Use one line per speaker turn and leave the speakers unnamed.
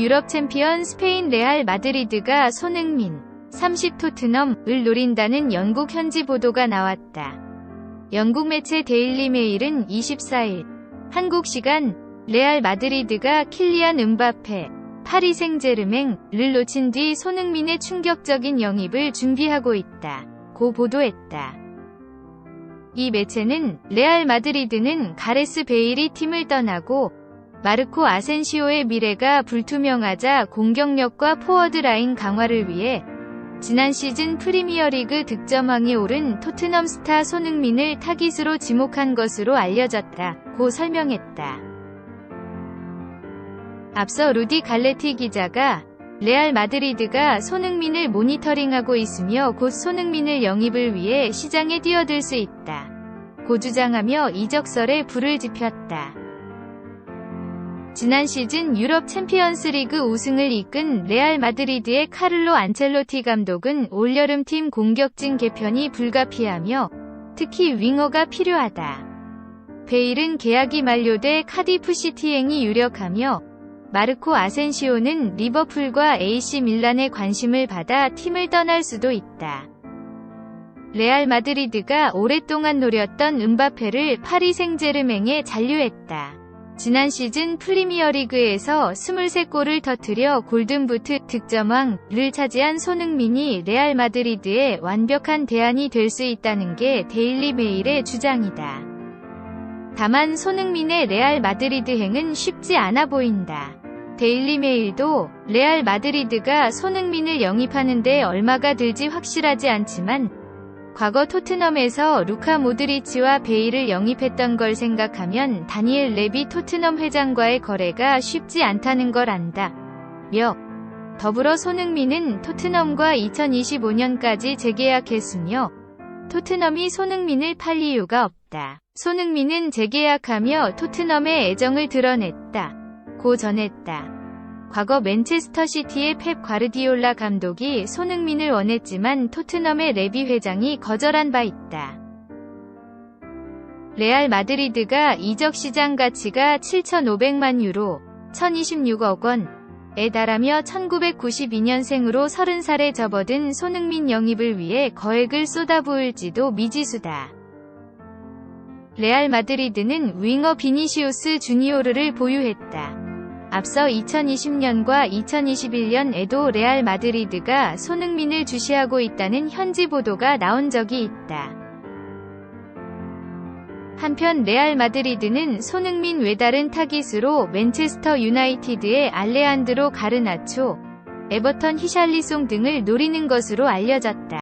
유럽 챔피언 스페인 레알 마드리드가 손흥민 30 토트넘을 노린다는 영국 현지 보도가 나왔다. 영국 매체 데일리 메일은 24일 한국 시간 레알 마드리드가 킬리안 음바페 파리 생제르맹을 놓친 뒤 손흥민의 충격적인 영입을 준비하고 있다. 고 보도했다. 이 매체는 레알 마드리드는 가레스 베일이 팀을 떠나고 마르코 아센시오의 미래가 불투명하자 공격력과 포워드 라인 강화를 위해 지난 시즌 프리미어리그 득점왕에 오른 토트넘 스타 손흥민을 타깃으로 지목한 것으로 알려졌다. 고 설명했다. 앞서 루디 갈레티 기자가 레알 마드리드가 손흥민을 모니터링하고 있으며 곧 손흥민을 영입을 위해 시장에 뛰어들 수 있다. 고 주장하며 이적설에 불을 지폈다. 지난 시즌 유럽 챔피언스 리그 우승을 이끈 레알 마드리드의 카를로 안첼로티 감독은 올여름 팀 공격진 개편이 불가피하며 특히 윙어가 필요하다. 베일은 계약이 만료돼 카디프 시티행이 유력하며 마르코 아센시오는 리버풀과 AC 밀란의 관심을 받아 팀을 떠날 수도 있다. 레알 마드리드가 오랫동안 노렸던 음바페를 파리 생제르맹에 잔류했다. 지난 시즌 프리미어리그에서 23골을 터뜨려 골든부트 득점왕을 차지한 손흥민이 레알 마드리드의 완벽한 대안이 될 수 있다는 게 데일리 메일의 주장이다. 다만 손흥민의 레알 마드리드행은 쉽지 않아 보인다. 데일리 메일도 레알 마드리드가 손흥민을 영입하는데 얼마가 들지 확실하지 않지만 과거 토트넘에서 루카 모드리치와 베일을 영입했던 걸 생각하면 다니엘 레비 토트넘 회장과의 거래가 쉽지 않다는 걸 안다. 며 더불어 손흥민은 토트넘과 2025년까지 재계약했으며 토트넘이 손흥민을 팔 이유가 없다. 손흥민은 재계약하며 토트넘의 애정을 드러냈다. 고 전했다. 과거 맨체스터 시티의 펩 과르디올라 감독이 손흥민을 원했지만 토트넘의 레비 회장이 거절한 바 있다. 레알 마드리드가 이적 시장 가치가 7,500만 유로, 1,026억 원에 달하며 1992년생으로 30살에 접어든 손흥민 영입을 위해 거액을 쏟아부을지도 미지수다. 레알 마드리드는 윙어 비니시우스 주니오르를 보유했다. 앞서 2020년과 2021년에도 레알 마드리드가 손흥민을 주시하고 있다는 현지 보도가 나온 적이 있다. 한편 레알 마드리드는 손흥민 외다른 타깃으로 맨체스터 유나이티드의 알레안드로 가르나초, 에버턴 히샬리송 등을 노리는 것으로 알려졌다.